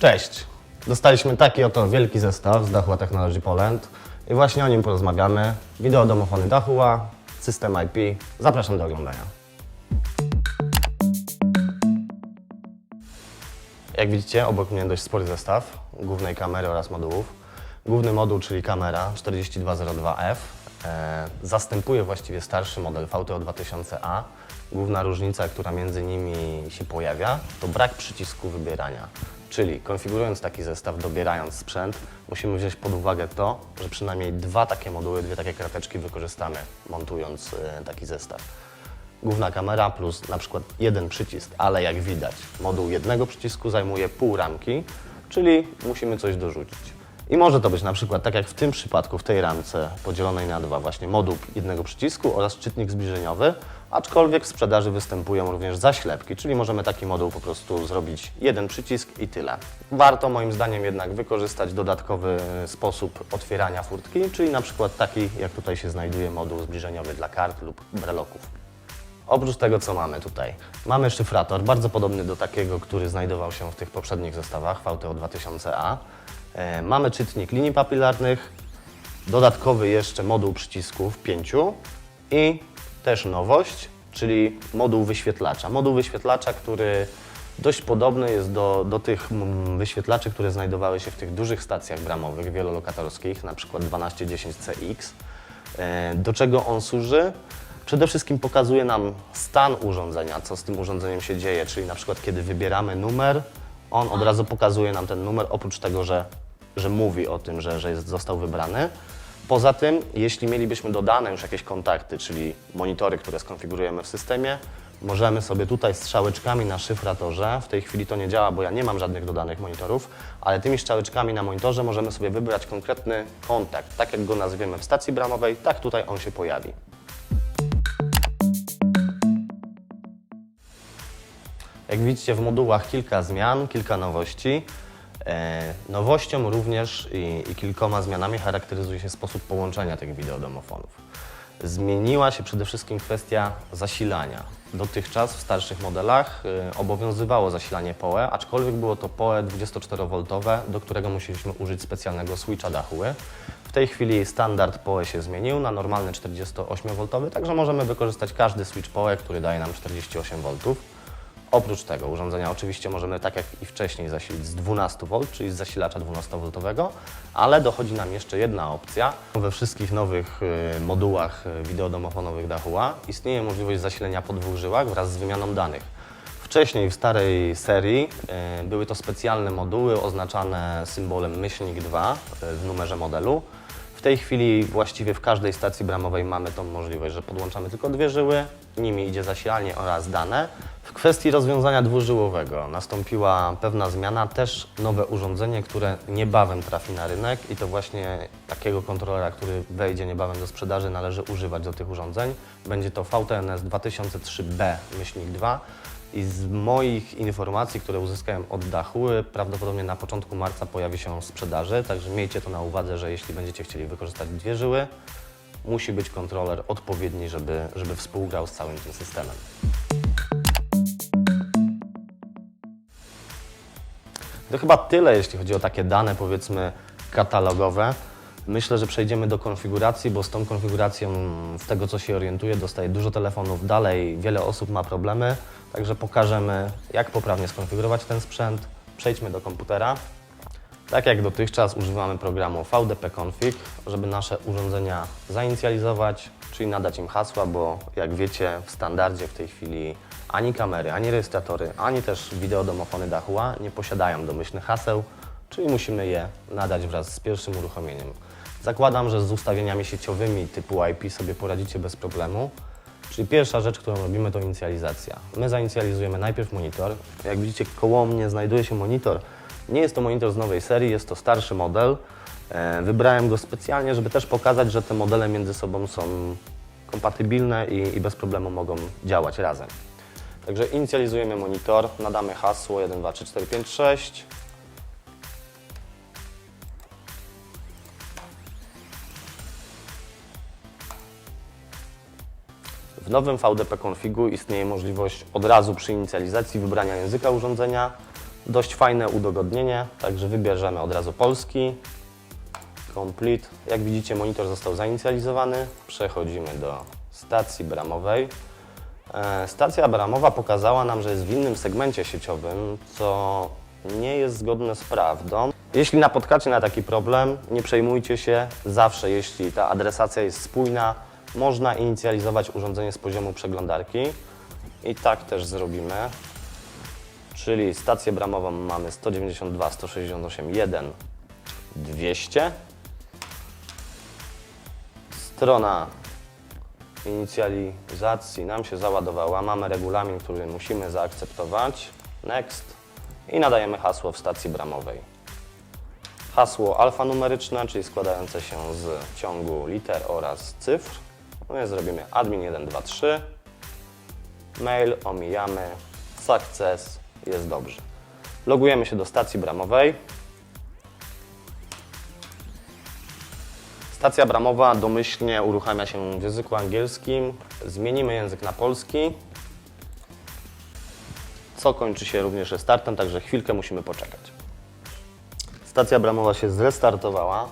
Cześć! Dostaliśmy taki oto wielki zestaw z Dachua Technology Poland i właśnie o nim porozmawiamy. Wideo domofony Dachua, system IP. Zapraszam do oglądania. Jak widzicie, obok mnie dość spory zestaw głównej kamery oraz modułów. Główny moduł, czyli kamera 4202F, e, zastępuje właściwie starszy model VTO 2000A. Główna różnica, która między nimi się pojawia, to brak przycisku wybierania. Czyli konfigurując taki zestaw, dobierając sprzęt, musimy wziąć pod uwagę to, że przynajmniej dwa takie moduły, dwie takie krateczki wykorzystamy, montując e, taki zestaw główna kamera plus na przykład jeden przycisk, ale jak widać, moduł jednego przycisku zajmuje pół ramki, czyli musimy coś dorzucić. I może to być na przykład, tak jak w tym przypadku, w tej ramce podzielonej na dwa, właśnie moduł jednego przycisku oraz czytnik zbliżeniowy, aczkolwiek w sprzedaży występują również zaślepki, czyli możemy taki moduł po prostu zrobić jeden przycisk i tyle. Warto moim zdaniem jednak wykorzystać dodatkowy sposób otwierania furtki, czyli na przykład taki, jak tutaj się znajduje moduł zbliżeniowy dla kart lub breloków. Oprócz tego, co mamy tutaj, mamy szyfrator, bardzo podobny do takiego, który znajdował się w tych poprzednich zestawach VTO 2000A. E, mamy czytnik linii papilarnych, dodatkowy jeszcze moduł przycisków pięciu i też nowość, czyli moduł wyświetlacza. Moduł wyświetlacza, który dość podobny jest do, do tych mm, wyświetlaczy, które znajdowały się w tych dużych stacjach bramowych wielolokatorskich, na przykład 1210CX. E, Do czego on służy? Przede wszystkim pokazuje nam stan urządzenia, co z tym urządzeniem się dzieje, czyli na przykład kiedy wybieramy numer, on od razu pokazuje nam ten numer, oprócz tego, że, że mówi o tym, że, że jest, został wybrany. Poza tym, jeśli mielibyśmy dodane już jakieś kontakty, czyli monitory, które skonfigurujemy w systemie, możemy sobie tutaj strzałeczkami na szyfratorze, w tej chwili to nie działa, bo ja nie mam żadnych dodanych monitorów, ale tymi strzałeczkami na monitorze możemy sobie wybrać konkretny kontakt. Tak jak go nazwiemy w stacji bramowej, tak tutaj on się pojawi. Jak widzicie w modułach kilka zmian, kilka nowości. E, nowością również i, i kilkoma zmianami charakteryzuje się sposób połączenia tych wideodomofonów. Zmieniła się przede wszystkim kwestia zasilania. Dotychczas w starszych modelach e, obowiązywało zasilanie PoE, aczkolwiek było to PoE 24V, do którego musieliśmy użyć specjalnego switcha dachuły. W tej chwili standard PoE się zmienił na normalny 48V, także możemy wykorzystać każdy switch PoE, który daje nam 48V. Oprócz tego urządzenia oczywiście możemy tak jak i wcześniej zasilić z 12V, czyli z zasilacza 12V, ale dochodzi nam jeszcze jedna opcja. We wszystkich nowych y, modułach y, wideodomofonowych Dahua istnieje możliwość zasilenia po dwóch żyłach wraz z wymianą danych. Wcześniej w starej serii y, były to specjalne moduły oznaczane symbolem myślnik 2 y, w numerze modelu. W tej chwili właściwie w każdej stacji bramowej mamy tą możliwość, że podłączamy tylko dwie żyły, nimi idzie zasilanie oraz dane. W kwestii rozwiązania dwużyłowego nastąpiła pewna zmiana, też nowe urządzenie, które niebawem trafi na rynek i to właśnie takiego kontrolera, który wejdzie niebawem do sprzedaży, należy używać do tych urządzeń. Będzie to VTNS 2003B myślnik 2 i z moich informacji, które uzyskałem od Dachuły, prawdopodobnie na początku marca pojawi się w sprzedaży, także miejcie to na uwadze, że jeśli będziecie chcieli wykorzystać dwie żyły, musi być kontroler odpowiedni, żeby, żeby współgrał z całym tym systemem. To chyba tyle, jeśli chodzi o takie dane, powiedzmy, katalogowe. Myślę, że przejdziemy do konfiguracji, bo z tą konfiguracją, z tego co się orientuję, dostaję dużo telefonów dalej, wiele osób ma problemy, także pokażemy, jak poprawnie skonfigurować ten sprzęt. Przejdźmy do komputera. Tak jak dotychczas używamy programu VDP Config, żeby nasze urządzenia zainicjalizować, czyli nadać im hasła, bo jak wiecie w standardzie w tej chwili ani kamery, ani rejestratory, ani też wideodomofony Dahua nie posiadają domyślnych haseł, czyli musimy je nadać wraz z pierwszym uruchomieniem. Zakładam, że z ustawieniami sieciowymi typu IP sobie poradzicie bez problemu. Czyli pierwsza rzecz, którą robimy, to inicjalizacja. My zainicjalizujemy najpierw monitor. Jak widzicie, koło mnie znajduje się monitor. Nie jest to monitor z nowej serii, jest to starszy model. E, Wybrałem go specjalnie, żeby też pokazać, że te modele między sobą są kompatybilne i, i bez problemu mogą działać razem. Także inicjalizujemy monitor, nadamy hasło 1, 2, 3, 4, 5, 6. Nowym VDP Configu istnieje możliwość od razu przy inicjalizacji wybrania języka urządzenia. Dość fajne udogodnienie, także wybierzemy od razu polski. Complete. Jak widzicie, monitor został zainicjalizowany. Przechodzimy do stacji bramowej. E, Stacja bramowa pokazała nam, że jest w innym segmencie sieciowym, co nie jest zgodne z prawdą. Jeśli napotkacie na taki problem, nie przejmujcie się. Zawsze, jeśli ta adresacja jest spójna, można inicjalizować urządzenie z poziomu przeglądarki. I tak też zrobimy. Czyli stację bramową mamy 192, 168, 1, 200. Strona inicjalizacji nam się załadowała. Mamy regulamin, który musimy zaakceptować. Next. I nadajemy hasło w stacji bramowej. Hasło alfanumeryczne, czyli składające się z ciągu liter oraz cyfr. No więc zrobimy admin 123. Mail omijamy. Success. Jest dobrze. Logujemy się do stacji bramowej. Stacja bramowa domyślnie uruchamia się w języku angielskim. Zmienimy język na polski, co kończy się również restartem, także chwilkę musimy poczekać. Stacja bramowa się zrestartowała.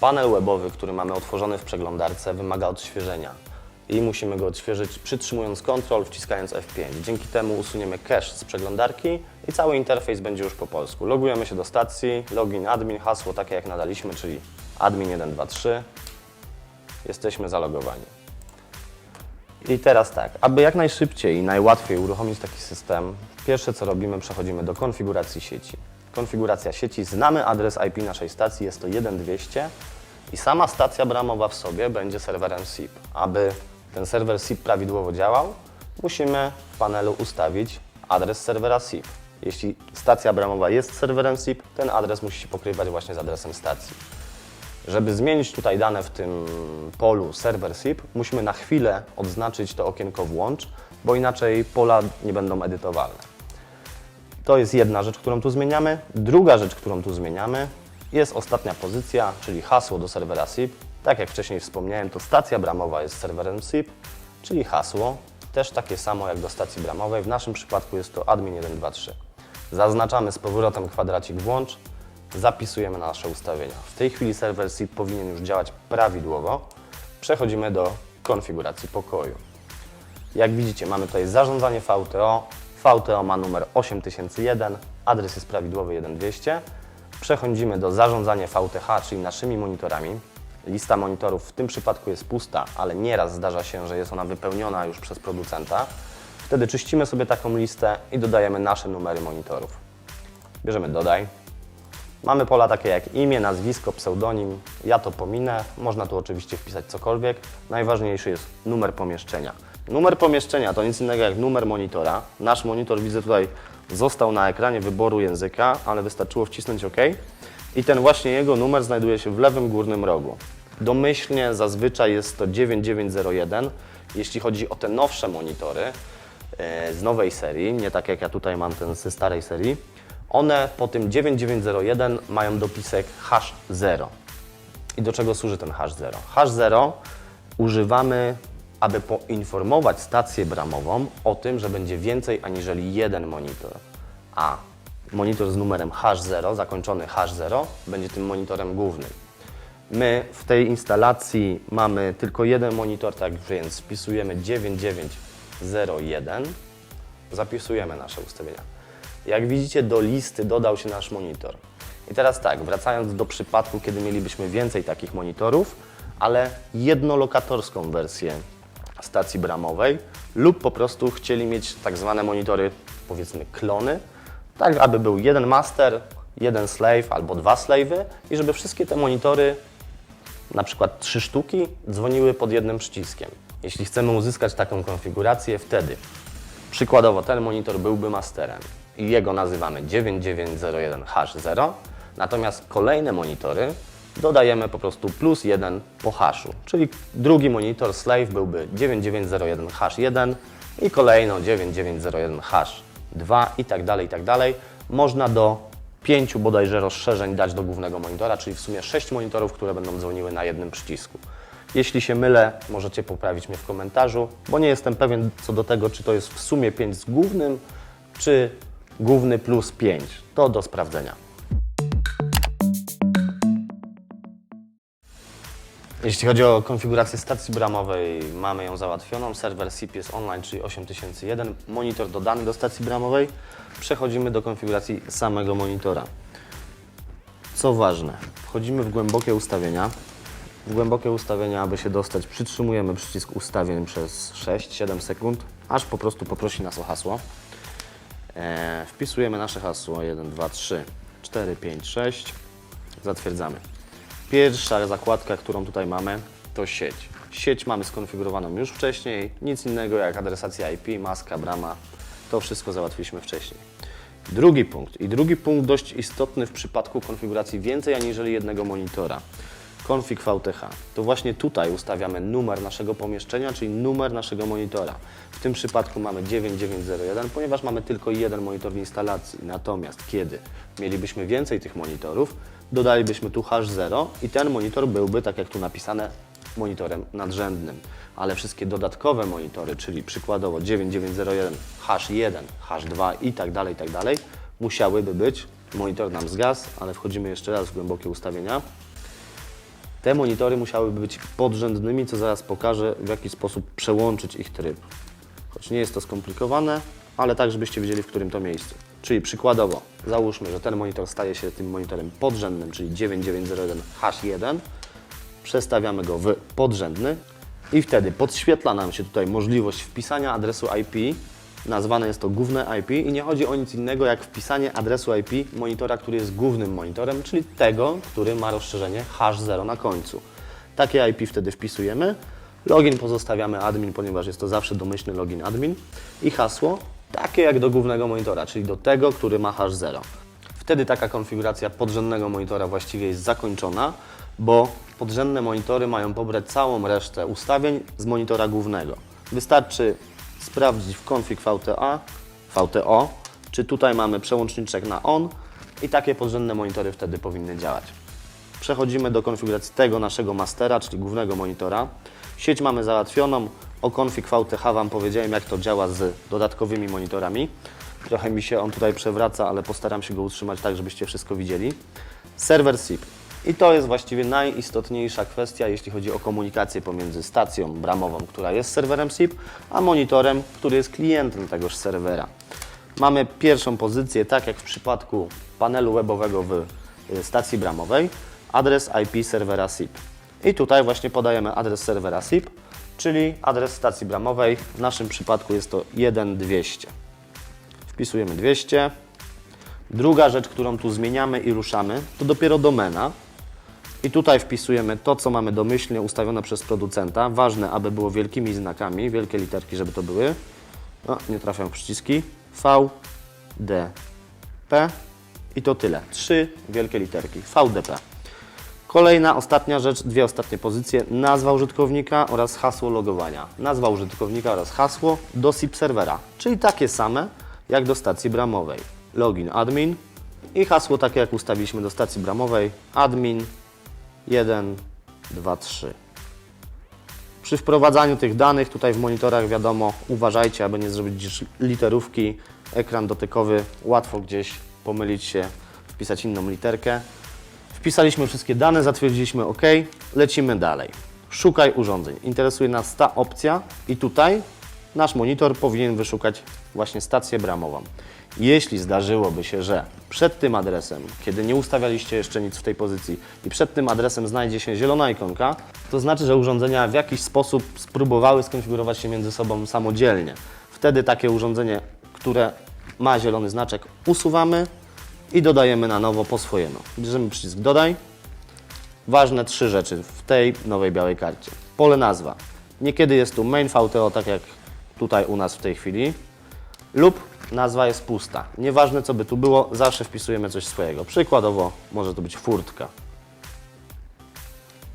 Panel webowy, który mamy otworzony w przeglądarce, wymaga odświeżenia i musimy go odświeżyć przytrzymując Ctrl, wciskając F5. Dzięki temu usuniemy cache z przeglądarki i cały interfejs będzie już po polsku. Logujemy się do stacji, login, admin, hasło takie jak nadaliśmy, czyli admin123. Jesteśmy zalogowani. I teraz tak, aby jak najszybciej i najłatwiej uruchomić taki system, pierwsze co robimy, przechodzimy do konfiguracji sieci. Konfiguracja sieci, znamy adres IP naszej stacji, jest to 1200 i sama stacja bramowa w sobie będzie serwerem SIP. Aby ten serwer SIP prawidłowo działał, musimy w panelu ustawić adres serwera SIP. Jeśli stacja bramowa jest serwerem SIP, ten adres musi się pokrywać właśnie z adresem stacji. Żeby zmienić tutaj dane w tym polu server SIP, musimy na chwilę odznaczyć to okienko włącz, bo inaczej pola nie będą edytowalne. To jest jedna rzecz, którą tu zmieniamy. Druga rzecz, którą tu zmieniamy, jest ostatnia pozycja, czyli hasło do serwera SIP. Tak jak wcześniej wspomniałem, to stacja bramowa jest serwerem SIP, czyli hasło też takie samo jak do stacji bramowej. W naszym przypadku jest to admin123. Zaznaczamy z powrotem kwadracik włącz, zapisujemy nasze ustawienia. W tej chwili serwer SIP powinien już działać prawidłowo. Przechodzimy do konfiguracji pokoju. Jak widzicie, mamy tutaj zarządzanie VTO. VTO ma numer 8001, adres jest prawidłowy 1200. Przechodzimy do zarządzania VTH, czyli naszymi monitorami. Lista monitorów w tym przypadku jest pusta, ale nieraz zdarza się, że jest ona wypełniona już przez producenta. Wtedy czyścimy sobie taką listę i dodajemy nasze numery monitorów. Bierzemy dodaj. Mamy pola takie jak imię, nazwisko, pseudonim. Ja to pominę. Można tu oczywiście wpisać cokolwiek. Najważniejszy jest numer pomieszczenia. Numer pomieszczenia to nic innego jak numer monitora. Nasz monitor widzę tutaj został na ekranie wyboru języka, ale wystarczyło wcisnąć OK. I ten właśnie jego numer znajduje się w lewym górnym rogu. Domyślnie zazwyczaj jest to 9901. Jeśli chodzi o te nowsze monitory e, z nowej serii, nie tak jak ja tutaj mam ten ze starej serii, one po tym 9901 mają dopisek hash 0. I do czego służy ten hash 0? Hash 0 używamy, aby poinformować stację bramową o tym, że będzie więcej aniżeli jeden monitor. A monitor z numerem hash 0, zakończony hash 0, będzie tym monitorem głównym. My w tej instalacji mamy tylko jeden monitor, tak więc wpisujemy 9901, zapisujemy nasze ustawienia. Jak widzicie, do listy dodał się nasz monitor. I teraz tak, wracając do przypadku, kiedy mielibyśmy więcej takich monitorów, ale jednolokatorską wersję stacji bramowej lub po prostu chcieli mieć tak zwane monitory, powiedzmy klony, tak aby był jeden master, jeden slave albo dwa slave'y i żeby wszystkie te monitory, na przykład trzy sztuki, dzwoniły pod jednym przyciskiem. Jeśli chcemy uzyskać taką konfigurację, wtedy Przykładowo ten monitor byłby masterem i jego nazywamy 9901H0, natomiast kolejne monitory dodajemy po prostu plus 1 po haszu, czyli drugi monitor slave byłby 9901H1 i kolejno 9901H2 i tak dalej, i tak dalej. Można do pięciu bodajże rozszerzeń dać do głównego monitora, czyli w sumie sześć monitorów, które będą dzwoniły na jednym przycisku. Jeśli się mylę, możecie poprawić mnie w komentarzu, bo nie jestem pewien co do tego, czy to jest w sumie 5 z głównym, czy główny plus 5. To do sprawdzenia. Jeśli chodzi o konfigurację stacji bramowej, mamy ją załatwioną. Serwer SIP jest online, czyli 8001. Monitor dodany do stacji bramowej. Przechodzimy do konfiguracji samego monitora. Co ważne, wchodzimy w głębokie ustawienia. W głębokie ustawienia, aby się dostać, przytrzymujemy przycisk ustawień przez 6-7 sekund, aż po prostu poprosi nas o hasło. E, wpisujemy nasze hasło 1, 2, 3, 4, 5, 6. Zatwierdzamy. Pierwsza zakładka, którą tutaj mamy, to sieć. Sieć mamy skonfigurowaną już wcześniej, nic innego jak adresacja IP, maska, brama. To wszystko załatwiliśmy wcześniej. Drugi punkt i drugi punkt dość istotny w przypadku konfiguracji więcej aniżeli jednego monitora. Config VTH. To właśnie tutaj ustawiamy numer naszego pomieszczenia, czyli numer naszego monitora. W tym przypadku mamy 9901, ponieważ mamy tylko jeden monitor w instalacji. Natomiast kiedy mielibyśmy więcej tych monitorów, dodalibyśmy tu hash 0 i ten monitor byłby, tak jak tu napisane, monitorem nadrzędnym. Ale wszystkie dodatkowe monitory, czyli przykładowo 9901, hash 1, hash 2 i tak dalej, i tak dalej, musiałyby być, monitor nam zgasł, ale wchodzimy jeszcze raz w głębokie ustawienia. Te monitory musiałyby być podrzędnymi, co zaraz pokażę, w jaki sposób przełączyć ich tryb. Choć nie jest to skomplikowane, ale tak, żebyście wiedzieli, w którym to miejscu. Czyli przykładowo, załóżmy, że ten monitor staje się tym monitorem podrzędnym, czyli 9901H1, przestawiamy go w podrzędny i wtedy podświetla nam się tutaj możliwość wpisania adresu IP. Nazwane jest to główne IP i nie chodzi o nic innego jak wpisanie adresu IP monitora, który jest głównym monitorem, czyli tego, który ma rozszerzenie hash 0 na końcu. Takie IP wtedy wpisujemy. Login pozostawiamy admin, ponieważ jest to zawsze domyślny login admin i hasło takie jak do głównego monitora, czyli do tego, który ma hash 0. Wtedy taka konfiguracja podrzędnego monitora właściwie jest zakończona, bo podrzędne monitory mają pobrać całą resztę ustawień z monitora głównego. Wystarczy sprawdzić w config VTA, VTO, czy tutaj mamy przełączniczek na on i takie podrzędne monitory wtedy powinny działać. Przechodzimy do konfiguracji tego naszego mastera, czyli głównego monitora. Sieć mamy załatwioną. O config VTH Wam powiedziałem, jak to działa z dodatkowymi monitorami. Trochę mi się on tutaj przewraca, ale postaram się go utrzymać tak, żebyście wszystko widzieli. Serwer SIP. I to jest właściwie najistotniejsza kwestia, jeśli chodzi o komunikację pomiędzy stacją bramową, która jest serwerem SIP, a monitorem, który jest klientem tegoż serwera. Mamy pierwszą pozycję, tak jak w przypadku panelu webowego w y, stacji bramowej, adres IP serwera SIP. I tutaj właśnie podajemy adres serwera SIP, czyli adres stacji bramowej. W naszym przypadku jest to 1200. Wpisujemy 200. Druga rzecz, którą tu zmieniamy i ruszamy, to dopiero domena. I tutaj wpisujemy to, co mamy domyślnie ustawione przez producenta. Ważne, aby było wielkimi znakami, wielkie literki, żeby to były. O, nie trafiam w przyciski. V, D, P i to tyle. Trzy wielkie literki. VDP. Kolejna, ostatnia rzecz, dwie ostatnie pozycje. Nazwa użytkownika oraz hasło logowania. Nazwa użytkownika oraz hasło do SIP serwera, czyli takie same jak do stacji bramowej. Login admin i hasło takie jak ustawiliśmy do stacji bramowej. Admin 1, 2, 3. Przy wprowadzaniu tych danych tutaj w monitorach wiadomo, uważajcie, aby nie zrobić literówki, ekran dotykowy, łatwo gdzieś pomylić się, wpisać inną literkę. Wpisaliśmy wszystkie dane, zatwierdziliśmy OK, lecimy dalej. Szukaj urządzeń. Interesuje nas ta opcja i tutaj nasz monitor powinien wyszukać właśnie stację bramową. Jeśli zdarzyłoby się, że przed tym adresem, kiedy nie ustawialiście jeszcze nic w tej pozycji i przed tym adresem znajdzie się zielona ikonka, to znaczy, że urządzenia w jakiś sposób spróbowały skonfigurować się między sobą samodzielnie. Wtedy takie urządzenie, które ma zielony znaczek, usuwamy i dodajemy na nowo po swojemu. Bierzemy przycisk dodaj. Ważne trzy rzeczy w tej nowej białej karcie. Pole nazwa. Niekiedy jest tu main VTO, tak jak tutaj u nas w tej chwili, lub nazwa jest pusta. Nieważne co by tu było, zawsze wpisujemy coś swojego. Przykładowo może to być furtka.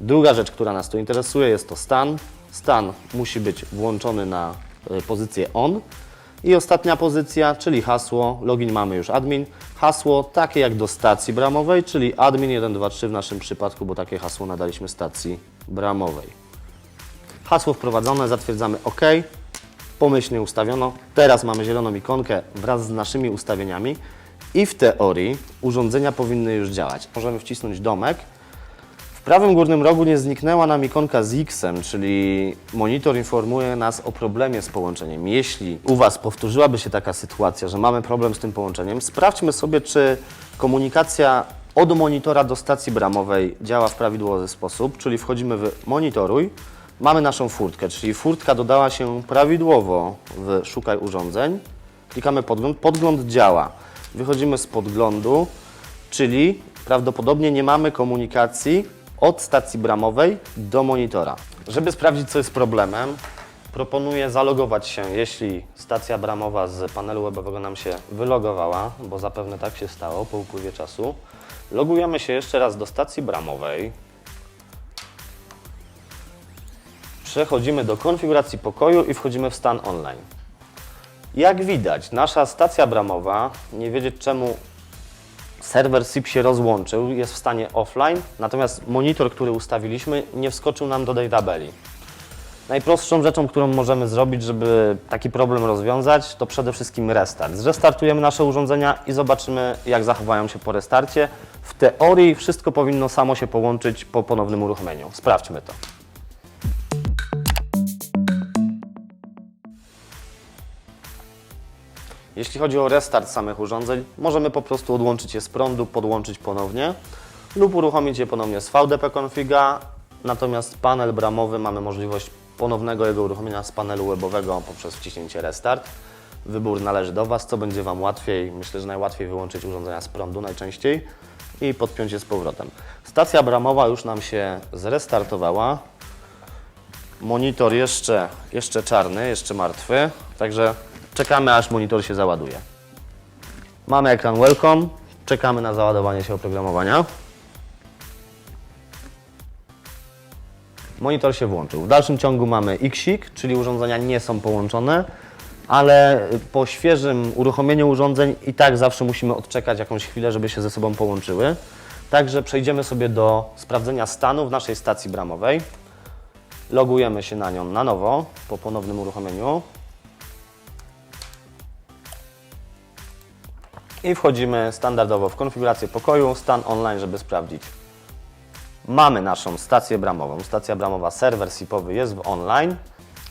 Druga rzecz, która nas tu interesuje, jest to stan. Stan musi być włączony na y, pozycję on. I ostatnia pozycja, czyli hasło. Login mamy już admin. Hasło takie jak do stacji bramowej, czyli admin 123 w naszym przypadku, bo takie hasło nadaliśmy stacji bramowej. Hasło wprowadzone, zatwierdzamy OK pomyślnie ustawiono. Teraz mamy zieloną ikonkę wraz z naszymi ustawieniami i w teorii urządzenia powinny już działać. Możemy wcisnąć domek. Prawym górnym rogu nie zniknęła nam ikonka z X-em, czyli monitor informuje nas o problemie z połączeniem. Jeśli u Was powtórzyłaby się taka sytuacja, że mamy problem z tym połączeniem, sprawdźmy sobie, czy komunikacja od monitora do stacji bramowej działa w prawidłowy sposób, czyli wchodzimy w monitoruj, mamy naszą furtkę, czyli furtka dodała się prawidłowo w szukaj urządzeń, klikamy podgląd, podgląd działa, wychodzimy z podglądu, czyli prawdopodobnie nie mamy komunikacji od stacji bramowej do monitora. Żeby sprawdzić, co jest problemem, proponuję zalogować się, jeśli stacja bramowa z panelu webowego nam się wylogowała, bo zapewne tak się stało po upływie czasu. Logujemy się jeszcze raz do stacji bramowej. Przechodzimy do konfiguracji pokoju i wchodzimy w stan online. Jak widać, nasza stacja bramowa, nie wiedzieć czemu serwer SIP się rozłączył, jest w stanie offline, natomiast monitor, który ustawiliśmy, nie wskoczył nam do tej tabeli. Najprostszą rzeczą, którą możemy zrobić, żeby taki problem rozwiązać, to przede wszystkim restart. Zrestartujemy nasze urządzenia i zobaczymy, jak zachowają się po restarcie. W teorii wszystko powinno samo się połączyć po ponownym uruchomieniu. Sprawdźmy to. Jeśli chodzi o restart samych urządzeń, możemy po prostu odłączyć je z prądu, podłączyć ponownie lub uruchomić je ponownie z VDP Configa. Natomiast panel bramowy mamy możliwość ponownego jego uruchomienia z panelu webowego poprzez wciśnięcie restart. Wybór należy do Was, co będzie Wam łatwiej. Myślę, że najłatwiej wyłączyć urządzenia z prądu najczęściej i podpiąć je z powrotem. Stacja bramowa już nam się zrestartowała. Monitor jeszcze, jeszcze czarny, jeszcze martwy, także czekamy aż monitor się załaduje. Mamy ekran Welcome, czekamy na załadowanie się oprogramowania. Monitor się włączył. W dalszym ciągu mamy Xik, czyli urządzenia nie są połączone, ale po świeżym uruchomieniu urządzeń i tak zawsze musimy odczekać jakąś chwilę, żeby się ze sobą połączyły. Także przejdziemy sobie do sprawdzenia stanu w naszej stacji bramowej. Logujemy się na nią na nowo po ponownym uruchomieniu. I wchodzimy standardowo w konfigurację pokoju, stan online, żeby sprawdzić. Mamy naszą stację bramową. Stacja bramowa, serwer SIP-owy jest w online.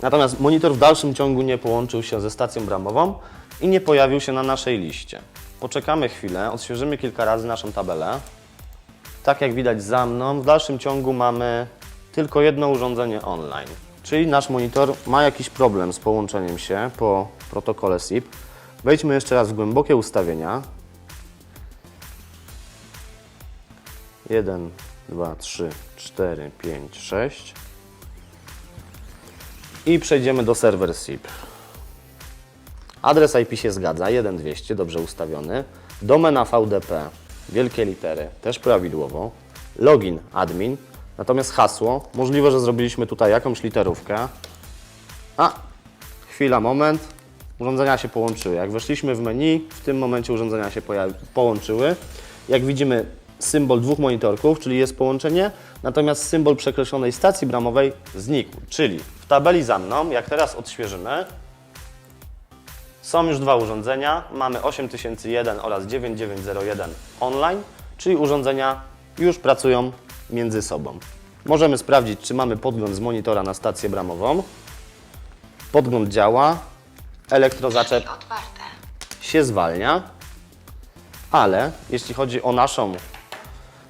Natomiast monitor w dalszym ciągu nie połączył się ze stacją bramową i nie pojawił się na naszej liście. Poczekamy chwilę, odświeżymy kilka razy naszą tabelę. Tak jak widać za mną, w dalszym ciągu mamy tylko jedno urządzenie online. Czyli nasz monitor ma jakiś problem z połączeniem się po protokole SIP. Wejdźmy jeszcze raz w głębokie ustawienia. 1, 2, 3, 4, 5, 6. I przejdziemy do serwer SIP. Adres IP się zgadza, 1200, dobrze ustawiony. Domena VDP, wielkie litery, też prawidłowo. Login admin, natomiast hasło, możliwe, że zrobiliśmy tutaj jakąś literówkę. A, chwila, moment. Urządzenia się połączyły. Jak weszliśmy w menu, w tym momencie urządzenia się połączyły. Jak widzimy, symbol dwóch monitorków, czyli jest połączenie, natomiast symbol przekreślonej stacji bramowej znikł. Czyli w tabeli za mną, jak teraz odświeżymy, są już dwa urządzenia. Mamy 8001 oraz 9901 online, czyli urządzenia już pracują między sobą. Możemy sprawdzić, czy mamy podgląd z monitora na stację bramową. Podgląd działa, elektrozaczep otwarte. się zwalnia, ale jeśli chodzi o naszą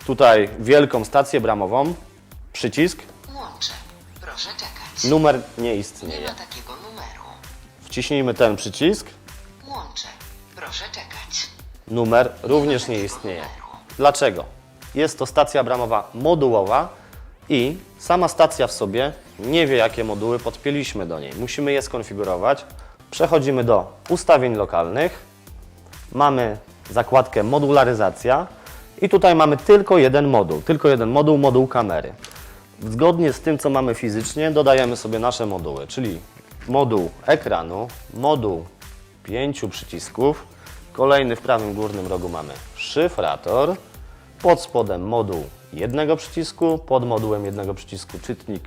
tutaj wielką stację bramową, przycisk, Łączę. Proszę czekać. numer nie Nie istnieje. ma takiego numeru. Wciśnijmy ten przycisk, Łączę. Proszę czekać. numer również nie istnieje. Dlaczego? Jest to stacja bramowa modułowa i sama stacja w sobie nie wie, jakie moduły podpięliśmy do niej. Musimy je skonfigurować. Przechodzimy do ustawień lokalnych. Mamy zakładkę modularyzacja i tutaj mamy tylko jeden moduł, tylko jeden moduł, moduł kamery. Zgodnie z tym, co mamy fizycznie, dodajemy sobie nasze moduły, czyli moduł ekranu, moduł pięciu przycisków, kolejny w prawym górnym rogu mamy szyfrator, pod spodem moduł jednego przycisku, pod modułem jednego przycisku czytnik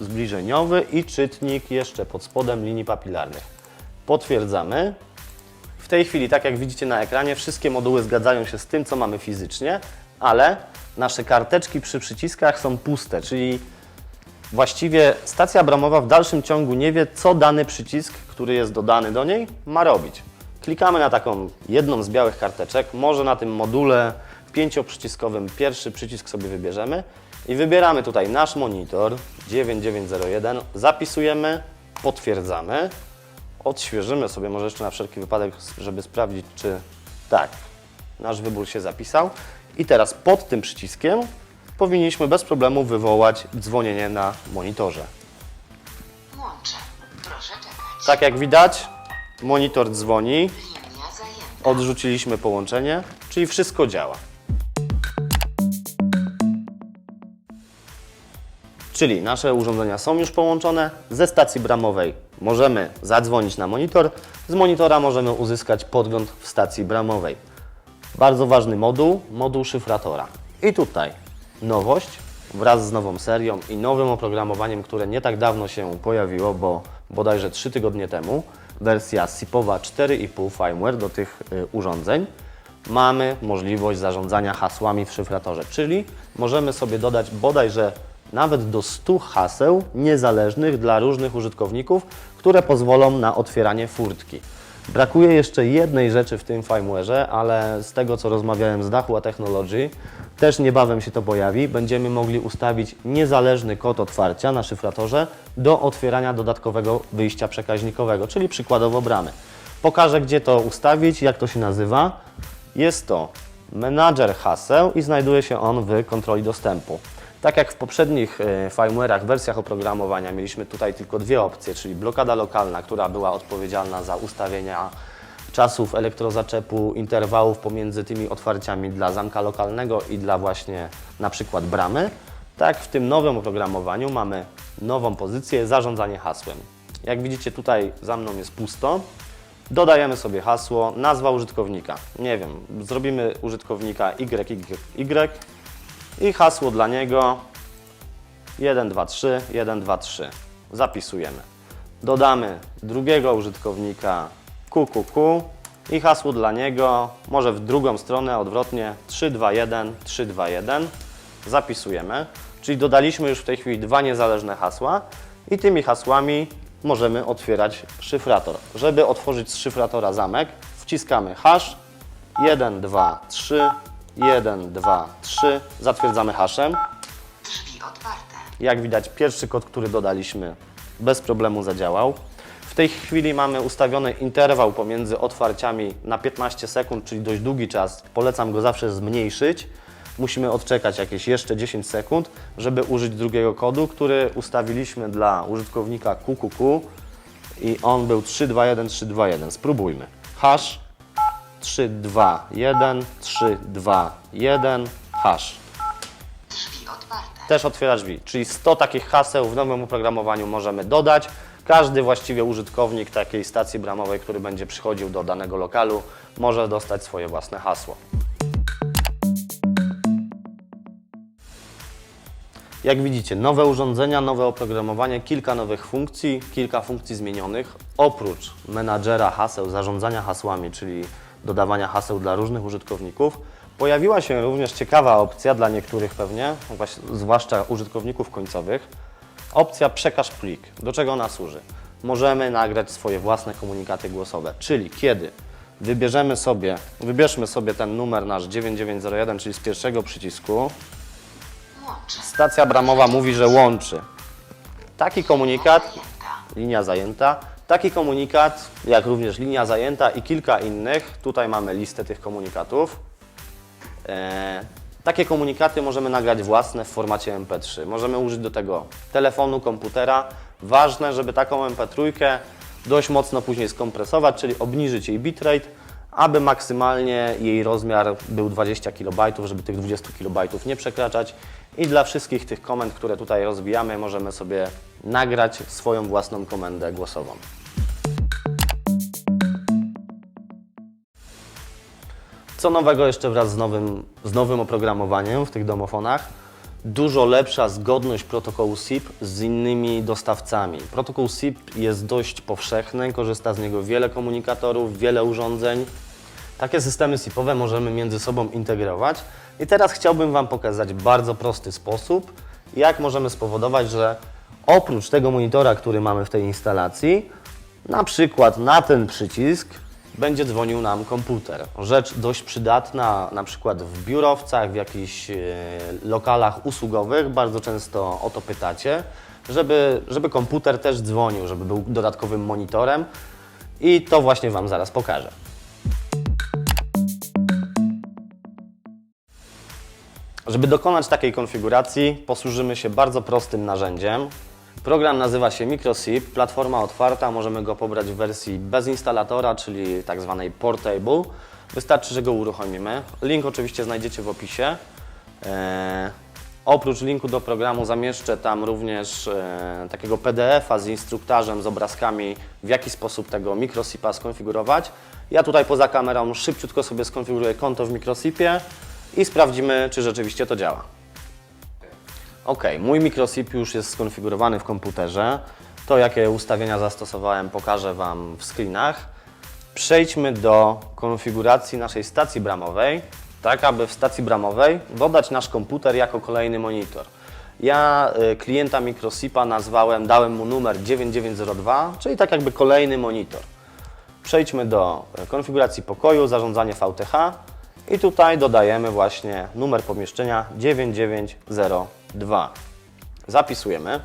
zbliżeniowy i czytnik jeszcze pod spodem linii papilarnych. Potwierdzamy. W tej chwili, tak jak widzicie na ekranie, wszystkie moduły zgadzają się z tym, co mamy fizycznie, ale nasze karteczki przy przyciskach są puste, czyli właściwie stacja bramowa w dalszym ciągu nie wie, co dany przycisk, który jest dodany do niej, ma robić. Klikamy na taką jedną z białych karteczek, może na tym module pięcioprzyciskowym pierwszy przycisk sobie wybierzemy i wybieramy tutaj nasz monitor 9901, zapisujemy, potwierdzamy, odświeżymy sobie może jeszcze na wszelki wypadek, żeby sprawdzić, czy tak, nasz wybór się zapisał. I teraz pod tym przyciskiem powinniśmy bez problemu wywołać dzwonienie na monitorze. Łączę. Proszę czekać. Tak jak widać, monitor dzwoni, Linia zajęta. odrzuciliśmy połączenie, czyli wszystko działa. Czyli nasze urządzenia są już połączone. Ze stacji bramowej możemy zadzwonić na monitor, z monitora możemy uzyskać podgląd w stacji bramowej. Bardzo ważny moduł, moduł szyfratora. I tutaj nowość wraz z nową serią i nowym oprogramowaniem, które nie tak dawno się pojawiło, bo bodajże 3 tygodnie temu, wersja SIP-owa 4,5 firmware do tych y, urządzeń, mamy możliwość zarządzania hasłami w szyfratorze, czyli możemy sobie dodać bodajże nawet do 100 haseł niezależnych dla różnych użytkowników, które pozwolą na otwieranie furtki. Brakuje jeszcze jednej rzeczy w tym firmware'ze, ale z tego co rozmawiałem z Dachua Technology, też niebawem się to pojawi. Będziemy mogli ustawić niezależny kod otwarcia na szyfratorze do otwierania dodatkowego wyjścia przekaźnikowego, czyli przykładowo bramy. Pokażę, gdzie to ustawić, jak to się nazywa. Jest to menadżer haseł i znajduje się on w kontroli dostępu. Tak jak w poprzednich e, firmware'ach, wersjach oprogramowania mieliśmy tutaj tylko dwie opcje, czyli blokada lokalna, która była odpowiedzialna za ustawienia czasów elektrozaczepu, interwałów pomiędzy tymi otwarciami dla zamka lokalnego i dla właśnie na przykład bramy. Tak w tym nowym oprogramowaniu mamy nową pozycję zarządzanie hasłem. Jak widzicie tutaj za mną jest pusto. Dodajemy sobie hasło, nazwa użytkownika. Nie wiem, zrobimy użytkownika YYY i hasło dla niego 123 123. Zapisujemy. Dodamy drugiego użytkownika QQQ i hasło dla niego, może w drugą stronę odwrotnie 321 321. Zapisujemy. Czyli dodaliśmy już w tej chwili dwa niezależne hasła i tymi hasłami możemy otwierać szyfrator. Żeby otworzyć z szyfratora zamek, wciskamy hash 1, 2, 3, 1, 2, 3, zatwierdzamy haszem. Drzwi otwarte. Jak widać, pierwszy kod, który dodaliśmy, bez problemu zadziałał. W tej chwili mamy ustawiony interwał pomiędzy otwarciami na 15 sekund, czyli dość długi czas. Polecam go zawsze zmniejszyć. Musimy odczekać jakieś jeszcze 10 sekund, żeby użyć drugiego kodu, który ustawiliśmy dla użytkownika QQQ i on był 321 321. Spróbujmy. Hash 321 321 hash Drzwi otwarte. też otwiera drzwi. Czyli 100 takich haseł w nowym oprogramowaniu możemy dodać. Każdy właściwie użytkownik takiej stacji bramowej, który będzie przychodził do danego lokalu, może dostać swoje własne hasło. Jak widzicie, nowe urządzenia, nowe oprogramowanie, kilka nowych funkcji, kilka funkcji zmienionych. Oprócz menadżera haseł, zarządzania hasłami, czyli dodawania haseł dla różnych użytkowników, pojawiła się również ciekawa opcja dla niektórych pewnie, zwłaszcza użytkowników końcowych, opcja przekaż plik. Do czego ona służy? Możemy nagrać swoje własne komunikaty głosowe, czyli kiedy wybierzemy sobie, wybierzmy sobie ten numer nasz 9901, czyli z pierwszego przycisku. Stacja bramowa mówi, że łączy. Taki komunikat, linia zajęta, taki komunikat, jak również linia zajęta i kilka innych, tutaj mamy listę tych komunikatów. E, takie komunikaty możemy nagrać własne w formacie MP3. Możemy użyć do tego telefonu, komputera. Ważne, żeby taką MP3 dość mocno później skompresować, czyli obniżyć jej bitrate, aby maksymalnie jej rozmiar był 20 KB, żeby tych 20 KB nie przekraczać. I dla wszystkich tych komend, które tutaj rozwijamy, możemy sobie nagrać swoją własną komendę głosową. Co nowego jeszcze wraz z nowym, z nowym oprogramowaniem w tych domofonach? dużo lepsza zgodność protokołu SIP z innymi dostawcami. Protokół SIP jest dość powszechny, korzysta z niego wiele komunikatorów, wiele urządzeń. Takie systemy SIP-owe możemy między sobą integrować. I teraz chciałbym Wam pokazać bardzo prosty sposób, jak możemy spowodować, że oprócz tego monitora, który mamy w tej instalacji, na przykład na ten przycisk będzie dzwonił nam komputer. Rzecz dość przydatna na przykład w biurowcach, w jakichś e, lokalach usługowych. Bardzo często o to pytacie, żeby, żeby komputer też dzwonił, żeby był dodatkowym monitorem. I to właśnie Wam zaraz pokażę. Żeby dokonać takiej konfiguracji, posłużymy się bardzo prostym narzędziem. Program nazywa się MicroSIP, platforma otwarta, możemy go pobrać w wersji bez instalatora, czyli tak zwanej portable. Wystarczy, że go uruchomimy. Link oczywiście znajdziecie w opisie. Eee, oprócz linku do programu zamieszczę tam również e, takiego PDF-a z instruktarzem, z obrazkami, w jaki sposób tego MicroSIP-a skonfigurować. Ja tutaj poza kamerą szybciutko sobie skonfiguruję konto w MicroSIP-ie i sprawdzimy, czy rzeczywiście to działa. Ok, mój microsip już jest skonfigurowany w komputerze. To, jakie ustawienia zastosowałem, pokażę Wam w screenach. Przejdźmy do konfiguracji naszej stacji bramowej, tak aby w stacji bramowej dodać nasz komputer jako kolejny monitor. Ja y, klienta microsipa nazwałem, dałem mu numer 9902, czyli tak jakby kolejny monitor. Przejdźmy do e, konfiguracji pokoju, zarządzanie VTH i tutaj dodajemy właśnie numer pomieszczenia 9902. Zapisujemy.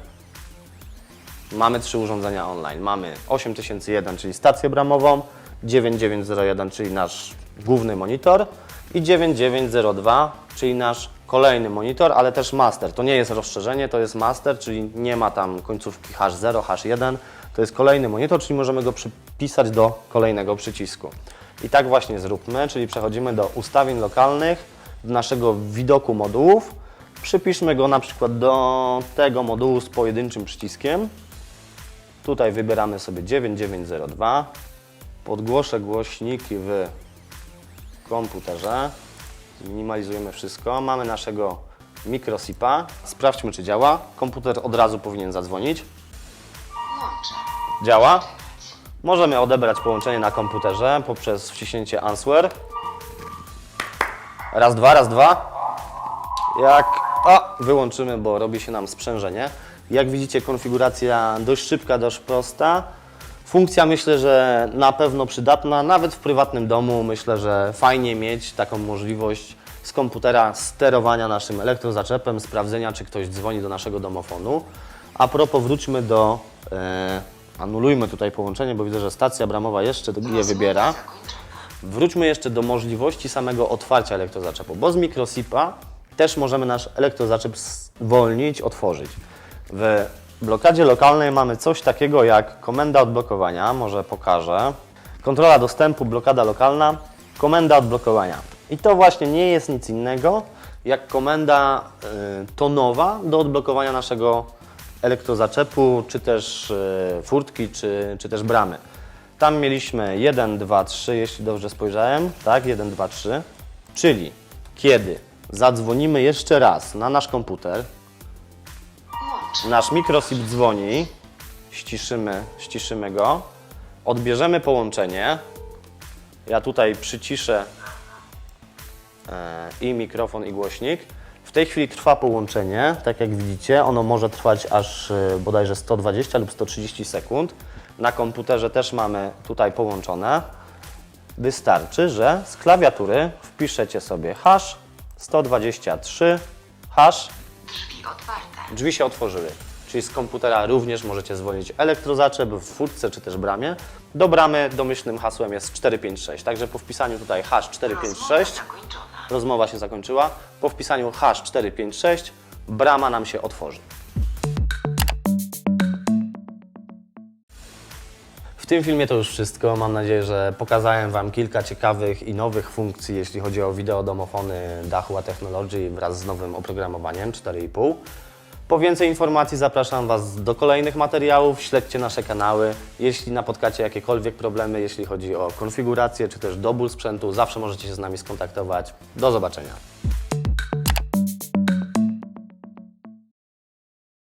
Mamy trzy urządzenia online. Mamy 8001, czyli stację bramową, 9901, czyli nasz główny monitor i 9902, czyli nasz kolejny monitor, ale też master. To nie jest rozszerzenie, to jest master, czyli nie ma tam końcówki H0, H1. To jest kolejny monitor, czyli możemy go przypisać do kolejnego przycisku. I tak właśnie zróbmy, czyli przechodzimy do ustawień lokalnych, do naszego widoku modułów. Przypiszmy go na przykład do tego modułu z pojedynczym przyciskiem. Tutaj wybieramy sobie 9902. Podgłoszę głośniki w komputerze. Zminimalizujemy wszystko. Mamy naszego mikrosipa. Sprawdźmy, czy działa. Komputer od razu powinien zadzwonić. Działa. Możemy odebrać połączenie na komputerze poprzez wciśnięcie Answer. Raz, dwa, raz, dwa. Jak o, wyłączymy, bo robi się nam sprzężenie. Jak widzicie, konfiguracja dość szybka, dość prosta. Funkcja myślę, że na pewno przydatna, nawet w prywatnym domu. Myślę, że fajnie mieć taką możliwość z komputera sterowania naszym elektrozaczepem, sprawdzenia, czy ktoś dzwoni do naszego domofonu. A propos, wróćmy do. E, anulujmy tutaj połączenie, bo widzę, że stacja bramowa jeszcze je wybiera. Wróćmy jeszcze do możliwości samego otwarcia elektrozaczepu, bo z mikrosipa też możemy nasz elektrozaczep zwolnić, otworzyć. W blokadzie lokalnej mamy coś takiego jak komenda odblokowania, może pokażę. Kontrola dostępu, blokada lokalna, komenda odblokowania. I to właśnie nie jest nic innego jak komenda y, tonowa do odblokowania naszego elektrozaczepu, czy też y, furtki, czy, czy też bramy. Tam mieliśmy 1, 2, 3, jeśli dobrze spojrzałem, tak, 1, 2, 3, czyli kiedy zadzwonimy jeszcze raz na nasz komputer, nasz mikrosip dzwoni, ściszymy, ściszymy go, odbierzemy połączenie, ja tutaj przyciszę e, i mikrofon i głośnik. W tej chwili trwa połączenie, tak jak widzicie, ono może trwać aż e, bodajże 120 lub 130 sekund. Na komputerze też mamy tutaj połączone. Wystarczy, że z klawiatury wpiszecie sobie hash 123 hash Drzwi otwarte. drzwi się otworzyły. Czyli z komputera również możecie zwolnić elektrozaczep w furtce czy też bramie. Do bramy domyślnym hasłem jest 456. Także po wpisaniu tutaj hash 456 Rozmowa się zakończyła. Po wpisaniu hash 456 brama nam się otworzy. W tym filmie to już wszystko. Mam nadzieję, że pokazałem Wam kilka ciekawych i nowych funkcji, jeśli chodzi o wideodomofony Dahua Technology wraz z nowym oprogramowaniem 4,5. Po więcej informacji zapraszam Was do kolejnych materiałów, śledźcie nasze kanały. Jeśli napotkacie jakiekolwiek problemy, jeśli chodzi o konfigurację czy też dobór sprzętu, zawsze możecie się z nami skontaktować. Do zobaczenia.